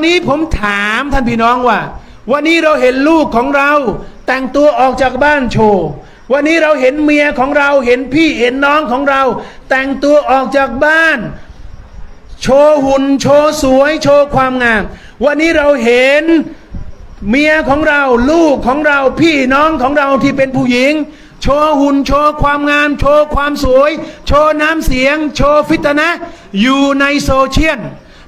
วันนี้ผมถามท่านพี่น้องว่า วันนี้เราเห็นลูกของเรา แต่งตัวออกจากบ้านโชว์ วันนี้เราเห็นเมียของเราเห็นพี่เห็นน้องของเรา แต่งตัวออกจากบ้าน โชว์หุ่นโชว์สวย โชว์ความงาม วันนี้เราเห็นเมียของเราลูกของเราพี่น้องของเราที่เป็นผู้หญิง โชว์หุ่นโชว์ความงาม โชว์ความสวย โชว์น้ำเสียง โชว์ฟิตนะ อยู่ในโซเชียล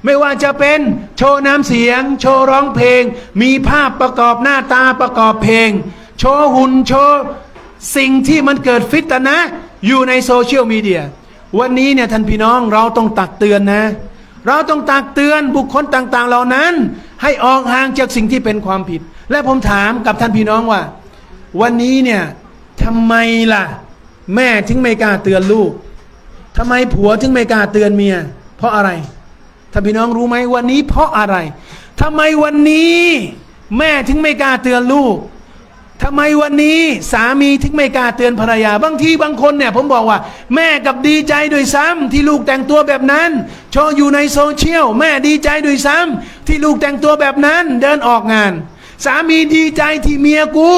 ไม่ว่าจะเป็นโชว์น้ำเสียง โชว์ร้องเพลง มีภาพประกอบหน้าตาประกอบเพลง โชว์หุ่นโชว์สิ่งที่มันเกิดฟิตนะ อยู่ในโซเชียลมีเดียวันนี้เนี่ยท่านพี่น้องเราต้องตักเตือนนะ เราต้องตักเตือนบุคคลต่างๆ เหล่านั้น ให้ออกห่างจากสิ่งที่เป็นความผิด และผมถามกับท่านพี่น้องว่า วันนี้เนี่ยทำไมล่ะ แม่ถึงไม่กล้าเตือนลูกทำไมผัวถึงไม่กล้าเตือนเมีย เพราะอะไร ท่านพี่น้องรู้ไหมวันนี้เพราะอะไรทำไมวันนี้ แม่ถึงไม่กล้าเตือนลูกทำไมวันนี้สามีถึงไม่กล้าเตือนภรรยา บางทีบางคนเนี่ย ผมบอกว่า แม่กับดีใจโดวยซ้ำที่ลูกแต่งตัวแบบนั้นโชว์อยู่ในโซเชียล แม่ดีใจโดวยซ้ำที่ลูกแต่งตัวแบบนั้น เดินออกงานสามีดีใจที่เมียกู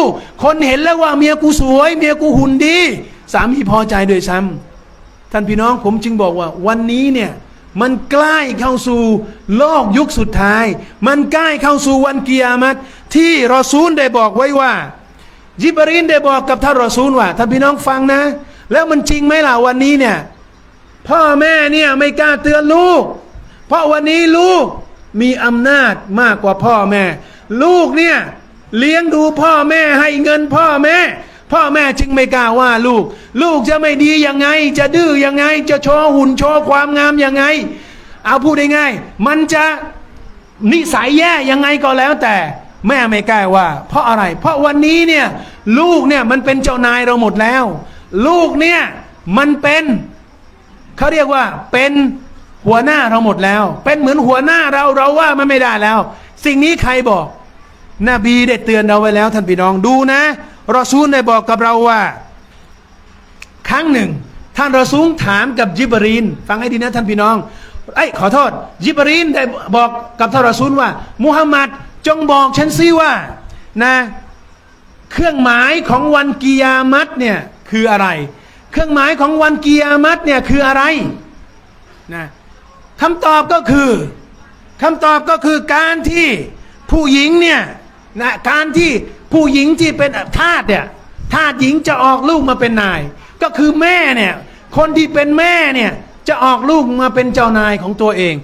คนเห็นแล้วว่าเมียกูสวย เมียกูหุ่นดี สามีพอใจโดวยซ้ำท่านพี่น้องผมจึงบอกว่า วันนี้เนี่ย มันใกล้เข้าสู่โลกยุคสุดท้าย มันใกล้เข้าสู่วันเกียรติที่รอซูลได้บอกไว้ว่า ยิบรีนได้บอกกับท่านรอซูลว่าท่านพี่น้องฟังนะ แล้วมันจริงไหมล่ะวันนี้เนี่ยพ่อแม่เนี่ยไม่กล้าเตือนลูก เพราะวันนี้ลูกมีอำนาจมากกว่าพ่อแม่ ลูกเนี่ยเลี้ยงดูพ่อแม่ให้เงินพ่อแม่ พ่อแม่จึงไม่กล้าว่าลูก ลูกจะไม่ดียังไง จะดื้อยังไง จะโชว์หุ่นโชว์ความงามยังไง เอาพูดง่ายๆมันจะนิสัยแย่ยังไงก็แล้วแต่แม่ไม่กล้าว่า เพราะอะไร เพราะวันนี้เนี่ยลูกเนี่ยมันเป็นเจ้านายเราหมดแล้ว ลูกเนี่ยมันเป็นเขาเรียกว่าเป็นหัวหน้าเราหมดแล้ว เป็นเหมือนหัวหน้าเราเราว่ามันไม่ได้แล้ว สิ่งนี้ใครบอก นบีได้เตือนเราไว้แล้วท่านพี่น้องดูนะ รอซูลได้บอกกับเราว่า ครั้งหนึ่ง ท่านรอซูลถามกับยิบรีน ฟังให้ดีนะท่านพี่น้องไอ้ขอโทษ ยิบรีนได้บอกกับท่านรอซูลว่า มุฮัมมัดจงบอกฉันซิว่านะ เครื่องหมายของวันกิยามัตเนี่ยคืออะไร เครื่องหมายของวันกิยามัตเนี่ยคืออะไรนะคำตอบก็คือคำตอบก็คือการที่ผู้หญิงเนี่ยนะการที่ ผู้หญิงที่เป็นทาสเนี่ยทาสหญิงจะออกลูกมาเป็นนาย ก็คือแม่เนี่ยคนที่เป็นแม่เนี่ยจะออกลูกมาเป็นเจ้านายของตัวเอง